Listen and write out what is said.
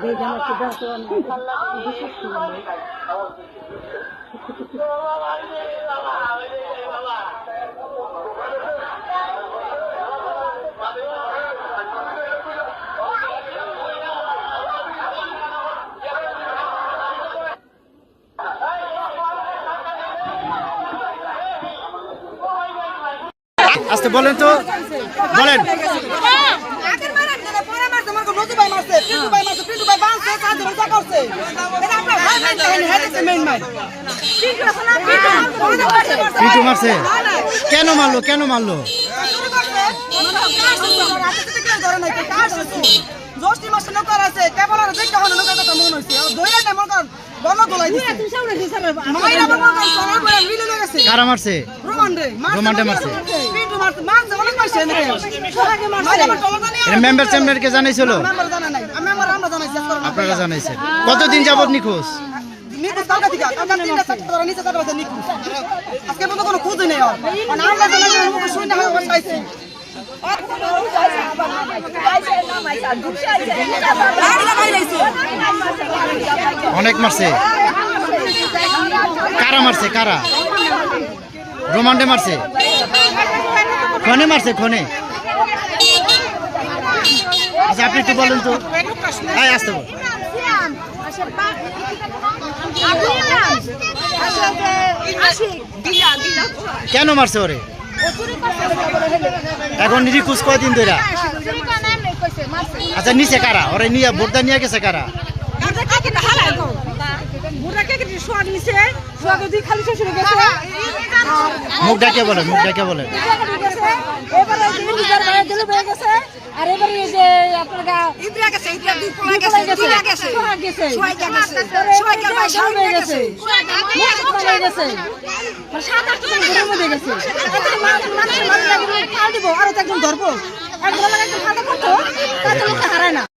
কি দাও তো। আস্তে বলেন তো বলেন পিটু মারছে। কেন মারলো? কেন মারলো? জোস্তি মাসে নকর আছে কেবল দেখতে হলো নকর কথা মনে হইছে দইরা না মনে কর গণ দিছে মাইরা মনে কর চলার পরে মিলে গেছে কারা মারছে? রোমান রে মারছে। পিন্টু মারছে। মারছে অনেক মারছে মেম্বার চেম্বারকে জানাইছিল। আপনারা জানাইছেন। কতদিন যাবত নিখোঁজ? নিকুজ কালকা থেকে কালকা তিনটা চারটা ধরে নিচে চারটা বাজে নিকুজ আজকে পর্যন্ত কোনো খুঁজে নেই আর। মানে আমরা শুনে অনেক মারছে। কারা মারছে কারা? রোমান্ডে মারছে? খনে মারছে খনে আচ্ছা আপনি একটু বলেন তো। এই আসতে বল। কেন মারছে ওরে? এখন নিখোঁজ কয়দিন ধরে আচ্ছা নিচে কারা? ওরে নিয়ে বোর্দা নিয়ে গেছে কারা? মুখ ডাকে বলেন, মুখ ডাকে বলেন। হয়ে আর এবারে একজন ধরবো একজন করতো হারায় না